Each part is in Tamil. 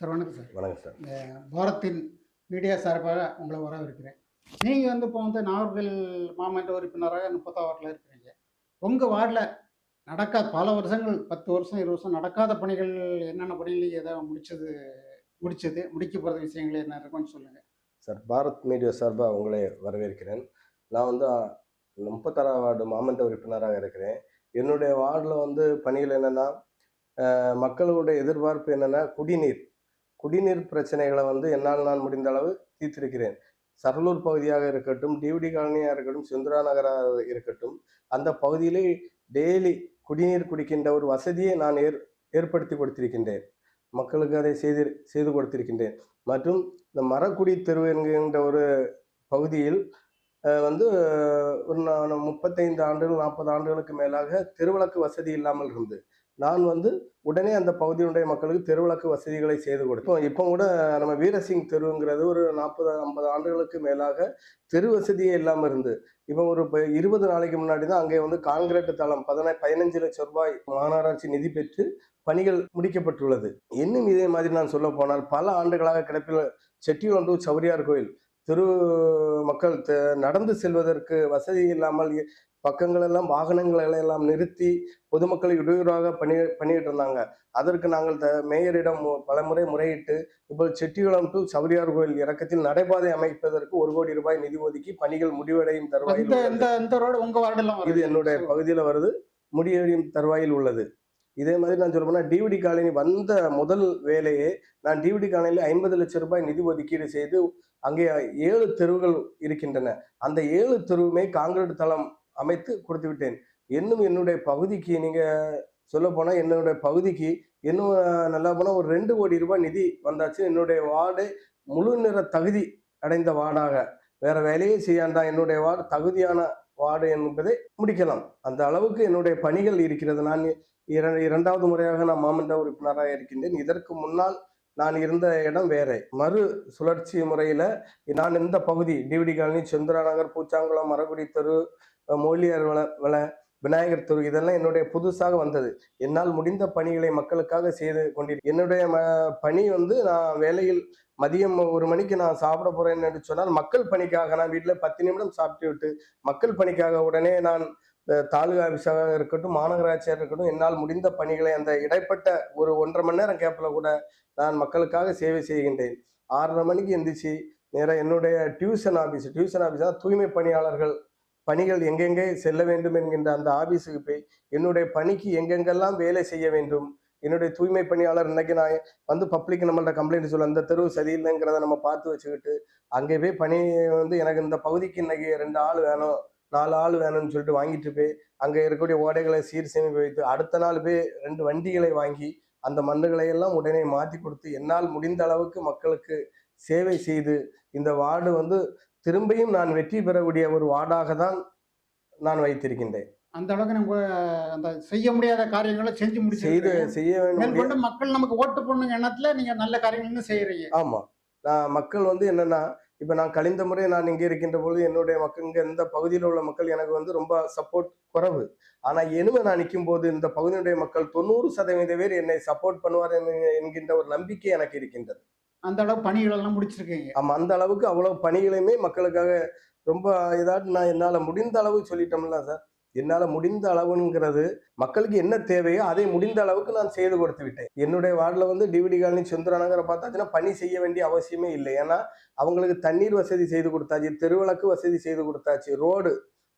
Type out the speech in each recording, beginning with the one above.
சார் வணக்கம் சார். வணக்கம் சார். பாரத்தின் மீடியா சார்பாக உங்களை வரவேற்கிறேன். நீங்கள் வந்து இப்போ வந்து நாகர்கோவில் மாமன்ற உறுப்பினராக முப்பத்தாறு வார்டில் இருக்கிறீங்க. உங்கள் வார்டில் நடக்காத பல வருஷங்கள் பத்து வருஷம் இருபது வருஷம் நடக்காத பணிகள் என்னென்ன பணிகள் ஏதாவது முடிச்சது முடிச்சது முடிக்க போகிற விஷயங்கள் என்ன இருக்குன்னு சொல்லுங்கள் சார் பாரத் மீடியா சார்பாக உங்களை வரவேற்கிறேன். நான் வந்து முப்பத்தாறாம் வார்டு மாமன்ற உறுப்பினராக இருக்கிறேன். என்னுடைய வார்டில் வந்து பணிகள் என்னென்னா மக்களுடைய எதிர்பார்ப்பு என்னென்னா குடிநீர். குடிநீர் பிரச்சனைகளை வந்து என்னால் நான் முடிந்த அளவு தீர்த்திருக்கிறேன். சரலூர் பகுதியாக இருக்கட்டும் டிவிடி காலனியாக இருக்கட்டும் சுந்தரா நகராக இருக்கட்டும் அந்த பகுதியிலே டெய்லி குடிநீர் குடிக்கின்ற ஒரு வசதியை நான் ஏற் ஏற்படுத்தி கொடுத்திருக்கின்றேன். மக்களுக்கு அதை செய்து செய்து கொடுத்திருக்கின்றேன். மற்றும் இந்த மரக்குடி தெருவு என்கின்ற ஒரு பகுதியில் வந்து ஒரு நா- முப்பத்தைந்து ஆண்டுகள் நாற்பது ஆண்டுகளுக்கு மேலாக தெருவிளக்கு வசதி இல்லாமல் இருந்து நான் வந்து உடனே அந்த பகுதியினுடைய மக்களுக்கு தெருவிளக்கு வசதிகளை செய்து கொடுத்தோம். இப்போ கூட நம்ம வீரசிங் தெருங்கிறது ஒரு நாற்பது ஐம்பது ஆண்டுகளுக்கு மேலாக தெரு வசதியே இல்லாமல் இருந்து இப்போ ஒரு இப்போ இருபது நாளைக்கு முன்னாடி தான் அங்கே வந்து கான்கிரீட் தளம் பதின பதினஞ்சு லட்சம் ரூபாய் மாநகராட்சி நிதி பெற்று பணிகள் முடிக்கப்பட்டுள்ளது. இன்னும் இதே மாதிரி நான் சொல்ல போனால் பல ஆண்டுகளாக கிடப்பில் செட்டியுளம்பு சௌரியார் கோயில் திரு மக்கள் நடந்து செல்வதற்கு வசதி இல்லாமல் பக்கங்களெல்லாம் வாகனங்களை எல்லாம் நிறுத்தி பொதுமக்களை இடையூறாக பணி பண்ணிட்டு இருந்தாங்க அதற்கு நாங்கள் த மேயரிடம் பலமுறை முறையிட்டு இப்போ செட்டிகுளம் டு சௌரியார் கோயில் இறக்கத்தில் நடைபாதை அமைப்பதற்கு ஒரு கோடி ரூபாய் நிதி ஒதுக்கி பணிகள் முடிவடையும் தருவாயில் இது என்னுடைய பகுதியில் வருது. முடிவடையும் தருவாயில் உள்ளது. இதே மாதிரி நான் சொல்ல போனால் டிவிடி காலனி வந்த முதல் வேலையே நான் டிவிடி காலனியில் ஐம்பது லட்சம் ரூபாய் நிதி ஒதுக்கீடு செய்து அங்கே ஏழு தெருவுகள் இருக்கின்றன. அந்த ஏழு தெருவுமே காங்கிரீட் தளம் அமைத்து கொடுத்து விட்டேன். இன்னும் என்னுடைய பகுதிக்கு நீங்கள் சொல்ல போனால் என்னுடைய பகுதிக்கு இன்னும் நல்லா போனால் ஒரு ரெண்டு கோடி ரூபாய் நிதி வந்தாச்சு. என்னுடைய வார்டு முழு நிற தகுதி அடைந்த வார்டாக. வேற வேலையே செய்யாண்டா என்னுடைய வார்டு தகுதியான வார்டு என்பதை முடிக்கலாம். அந்த அளவுக்கு என்னுடைய பணிகள் இருக்கிறது. நான் இர- இரண்டாவது முறையாக நான் மாமன்ற உறுப்பினராக இருக்கின்றேன். இதற்கு முன்னால் நான் இருந்த இடம் வேறே. மறு சுழற்சி முறையில் நான் இந்த பகுதி டிவிடி காலனி சந்திரா நகர் பூச்சாங்குளம் மரகுடி தெரு மொழியர் மொழியார் வள வள விநாயகர் தெரு இதெல்லாம் என்னுடைய புதுசாக வந்தது. என்னால் முடிந்த பணிகளை மக்களுக்காக செய்து கொண்டிருக்கேன் என்னுடைய ம பணி வந்து நான் வேலையில் மதியம் ஒரு மணிக்கு நான் சாப்பிட போறேன்னு சொன்னால் மக்கள் பணிக்காக நான் வீட்டில் பத்து நிமிடம் சாப்பிட்டு விட்டு மக்கள் பணிக்காக உடனே நான் தாலுகா ஆஃபீஸாக இருக்கட்டும் மாநகராட்சியாக இருக்கட்டும் என்னால் முடிந்த பணிகளை அந்த இடைப்பட்ட ஒரு ஒன்றரை மணி நேரம் கேப்பில் கூட நான் மக்களுக்காக சேவை செய்கின்றேன். ஆறரை மணிக்கு எந்திரிச்சு நேராக என்னுடைய டியூஷன் ஆஃபீஸ் டியூஷன் ஆஃபீஸாக தூய்மை பணியாளர்கள் பணிகள் எங்கெங்கே செல்ல வேண்டும் என்கின்ற அந்த ஆஃபீஸுக்கு போய் என்னுடைய பணிக்கு எங்கெங்கெல்லாம் வேலை செய்ய வேண்டும் என்னுடைய தூய்மை பணியாளர் இன்னைக்கு நான் வந்து பப்ளிக் நம்மள்ட்ட கம்ப்ளைண்ட் சொல்ல அந்த தெருவு சரியில்லைங்கிறத நம்ம பார்த்து வச்சுக்கிட்டு அங்கே போய் பணி வந்து எனக்கு இந்த பகுதிக்கு இன்னைக்கு ரெண்டு ஆள் வேணும் நாலு ஆள் வேணும்னு சொல்லிட்டு வாங்கிட்டு போய் அங்கே இருக்கக்கூடிய ஓடைகளை சீர் சேமிப்பு வைத்து அடுத்த நாள் போய் ரெண்டு வண்டிகளை வாங்கி அந்த மண்ணுகளை எல்லாம் உடனே மாற்றி கொடுத்து என்னால் முடிந்த அளவுக்கு மக்களுக்கு சேவை செய்து இந்த வார்டு வந்து திரும்பியும் நான் வெற்றி பெறக்கூடிய ஒரு வார்டாக தான் நான் வைத்திருக்கின்றேன். அந்த அளவுக்கு நம்ம அந்த செய்ய முடியாத காரியங்களை செஞ்சு செய்து முடிச்சு செய்ய வேண்டும். மக்கள் நமக்கு ஓட்டு போடணுங்க எண்ணத்துல நீங்க நல்ல காரியங்களும் செய்யறீங்க ஆமா. நான் மக்கள் வந்து என்னன்னா இப்ப நான் கழிந்த முறை நான் இங்கே இருக்கின்ற பொழுது என்னுடைய மக்கள் இங்க இந்த பகுதியில் உள்ள மக்கள் எனக்கு வந்து ரொம்ப சப்போர்ட் குறைவு. ஆனா இனிமே நான் நிற்கும் போது இந்த பகுதியினுடைய மக்கள் தொண்ணூறு சதவீத பேர் என்னை சப்போர்ட் பண்ணுவார் என்க- என்கின்ற ஒரு நம்பிக்கை எனக்கு இருக்கின்றது. அந்த அளவு பணிகள் எல்லாம் முடிச்சிருக்கீங்க. ஆமா அந்த அளவுக்கு அவ்வளவு பணிகளையுமே மக்களுக்காக ரொம்ப ஏதாவது நான் என்னால முடிந்த அளவு சொல்லிட்டோம்ல சார். என்னால முடிந்த அளவுங்கிறது மக்களுக்கு என்ன தேவையோ அதை முடிந்த அளவுக்கு நான் செய்து கொடுத்து விட்டேன். என்னுடைய வார்டில் வந்து டிவிடி காலனி சுந்தர பார்த்தாச்சுன்னா பணி செய்ய வேண்டிய அவசியமே இல்லை. ஏன்னா அவங்களுக்கு தண்ணீர் வசதி செய்து கொடுத்தாச்சு தெருவிளக்கு வசதி செய்து கொடுத்தாச்சு ரோடு.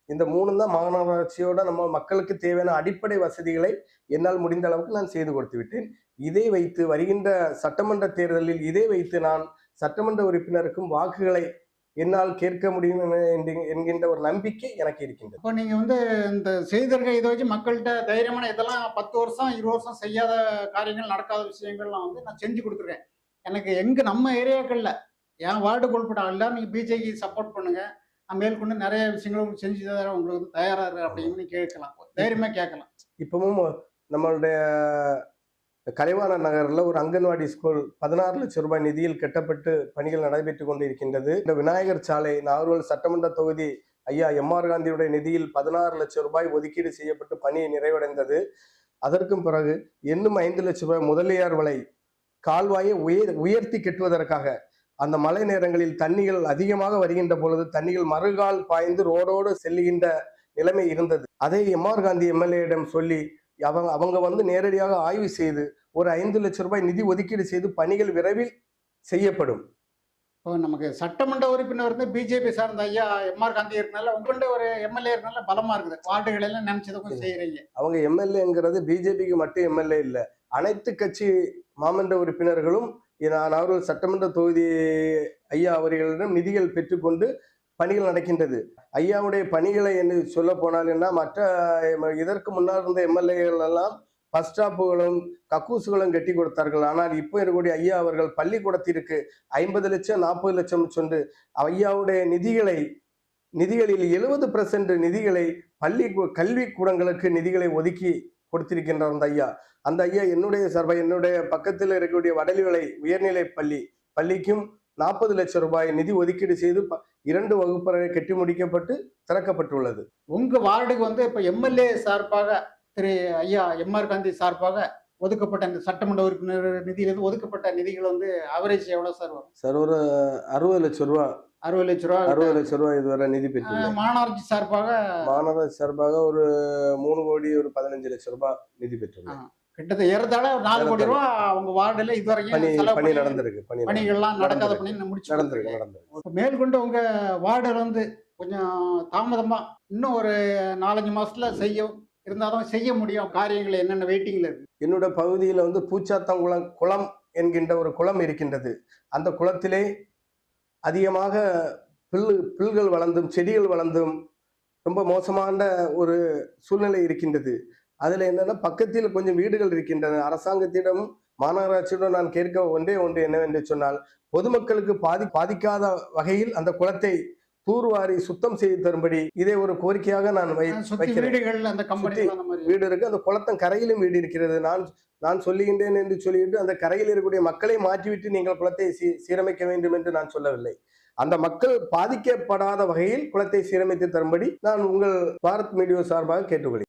இந்த மூணு தான் மாநகராட்சியோட நம்ம மக்களுக்கு தேவையான அடிப்படை வசதிகளை என்னால் முடிந்த அளவுக்கு நான் செய்து கொடுத்து விட்டேன். இதை வைத்து வருகின்ற சட்டமன்ற தேர்தலில் இதை வைத்து நான் சட்டமன்ற உறுப்பினருக்கும் வாக்குகளை என்னால் கேட்க முடியும் என- என்கின்ற- ஒரு நம்பிக்கை எனக்கு இருக்கின்றது. இப்போ நீங்க வந்து இந்த செய்திருக்க இதை வச்சு மக்கள்கிட்ட தைரியமான இதெல்லாம் பத்து வருஷம் இருபது வருஷம் செய்யாத காரியங்கள் நடக்காத விஷயங்கள்லாம் வந்து நான் செஞ்சு கொடுத்துருக்கேன். எனக்கு எங்க நம்ம ஏரியாக்கள்ல என் வார்டு உள்பட எல்லாம் நீங்க பிஜேபி சப்போர்ட் பண்ணுங்க. நான் மேற்கொண்டு நிறைய விஷயங்களும் செஞ்சு தர உங்களுக்கு வந்து தயாரா இருக்கு அப்படின்னு கேட்கலாம். தைரியமா கேட்கலாம். இப்பவும் நம்மளுடைய கலைவாண நகரில் ஒரு அங்கன்வாடி ஸ்கூல் பதினாறு லட்சம் ரூபாய் நிதியில் கட்டப்பட்டு பணிகள் நடைபெற்று கொண்டு இருக்கின்றது இந்த விநாயகர் சாலை நாகர்கோவில் சட்டமன்ற தொகுதி ஐயா எம்ஆர் காந்தியுடைய நிதியில் பதினாறு லட்சம் ரூபாய் ஒதுக்கீடு செய்யப்பட்டு பணி நிறைவடைந்தது. அதற்கும் பிறகு இன்னும் ஐந்து லட்சம் ரூபாய் முதலியார் வலை கால்வாயை உயர் உயர்த்தி கட்டுவதற்காக அந்த மழை நேரங்களில் தண்ணிகள் அதிகமாக வருகின்ற பொழுது தண்ணிகள் மறுகால் பாய்ந்து ரோடோடு செல்லுகின்ற நிலைமை இருந்தது. அதை எம்ஆர் காந்தி எம்எல்ஏயிடம் சொல்லி அவங்க அவங்க வந்து நேரடியாக ஆய்வு செய்து ஒரு ஐந்து லட்சம் ரூபாய் நிதி ஒதுக்கீடு செய்து பணிகள் விரைவில் செய்யப்படும். இப்போ நமக்கு சட்டமன்ற உறுப்பினர் வந்து பிஜேபி சார்ந்த ஐயா எம்ஆர் காந்தி இருக்கனால உங்கள்கிட்ட ஒரு எம்எல்ஏ இருக்கனால பலமா இருக்குது. வார்டுகள் எல்லாம் நினைச்சதுக்கும் செய்யறீங்க அவங்க எம்எல்ஏங்கிறது பிஜேபிக்கு மட்டும் எம்எல்ஏ இல்லை. அனைத்து கட்சி மாமன்ற உறுப்பினர்களும் நான் அவர்கள் சட்டமன்ற தொகுதி ஐயா அவர்களிடம் நிதிகள் பெற்றுக்கொண்டு பணிகள் நடக்கின்றது. ஐயாவுடைய பணிகளை என்று சொல்ல போனால் என்ன மற்ற இதற்கு முன்னால் இருந்த எம்எல்ஏகள் எல்லாம் பஸ் ஸ்டாப்புகளும் கக்கூசுகளும் கட்டி கொடுத்தார்கள். ஆனால் இப்போ இருக்கக்கூடிய ஐயா அவர்கள் பள்ளிக்கூடத்திற்கு ஐம்பது லட்சம் நாற்பது லட்சம் சொன்று ஐயாவுடைய நிதிகளை நிதிகளில் எழுபது பெர்சன்ட் நிதிகளை பள்ளி கு- கல்வி கூடங்களுக்கு நிதிகளை ஒதுக்கி கொடுத்திருக்கின்றார் அந்த ஐயா. அந்த ஐயா என்னுடைய சர்வ என்னுடைய பக்கத்தில் இருக்கக்கூடிய வடலிவலை உயர்நிலை பள்ளி பள்ளிக்கும் நாற்பது லட்சம் ரூபாய் நிதி ஒதுக்கீடு செய்து இரண்டு வகுப்பறை கட்டி முடிக்கப்பட்டு திறக்கப்பட்டுள்ளது. உங்க வார்டுக்கு வந்து இப்ப எம்எல்ஏ சார்பாக திரு ஐயா எம்ஆர் காந்தி சார்பாக ஒதுக்கப்பட்ட இந்த சட்டமன்ற உறுப்பினர் நிதியிலிருந்து ஒதுக்கப்பட்ட நிதிகள் வந்து அவரேஜ் எவ்வளவு சார் வரும்? சார் ஒரு அறுபது லட்சம் ரூபா. அறுபது லட்ச ரூபா. அறுபது லட்சம் ரூபாய் இதுவரை நிதி பெற்றுள்ளது மாநகராட்சி சார்பாக மாநகர சார்பாக ஒரு மூணு கோடி ஒரு பதினஞ்சு லட்சம் ரூபாய் நிதி பெற்றுள்ளது கிட்டத்தட்ட ஏறத்தாழ ஒரு நாலு கோடி ரூபா அவங்க வார்டுல பணி இதுவரைக்கும் பணி நடந்திருக்கு பணி. பணிகள்லாம் நடக்காத. பண்ணி முடிச்சு நடந்திருக்கு நடந்திருக்கு. மேற்கொண்டு உங்க வார்டுல வந்து கொஞ்சம் தாமதமா இன்னும் ஒரு நாலஞ்சு மாசத்துல செய்யும் இருந்தாலும் செய்ய முடியும். காரியங்கள் என்னென்ன வெயிட்டிங்ல இருக்கு. என்னோட பகுதியில் வந்து பூச்சாத்தங்குளம் குளம் என்கின்ற ஒரு குளம் இருக்கின்றது. அந்த குளத்திலே அதிகமாக புல் புல்கள் வளர்ந்தும் செடிகள் வளர்ந்தும் ரொம்ப மோசமான ஒரு சூழ்நிலை இருக்கின்றது. அதில் என்னன்னா பக்கத்தில் கொஞ்சம் வீடுகள் இருக்கின்றன. அரசாங்கத்திடம் மாநகராட்சியிடம் நான் கேட்க ஒன்றே ஒன்று என்னவென்று சொன்னால் பொதுமக்களுக்கு பாதி பாதிக்காத வகையில் அந்த குளத்தை தூர்வாரி சுத்தம் செய்து தரும்படி இதை ஒரு கோரிக்கையாக நான் வைக்கிறேன். வீடு இருக்கு. அந்த குளத்தம் கரையிலும் வீடு இருக்கிறது. நான் நான் சொல்லுகின்றேன் என்று சொல்லிட்டு அந்த கரையில் இருக்கக்கூடிய மக்களை மாற்றிவிட்டு நீங்கள் குளத்தை சீ சீரமைக்க வேண்டும் என்று நான் சொல்லவில்லை. அந்த மக்கள் பாதிக்கப்படாத வகையில் குளத்தை சீரமைத்து தரும்படி நான் உங்கள் பாரத் மீடியா சார்பாக கேட்டுக்கொள்கிறேன்.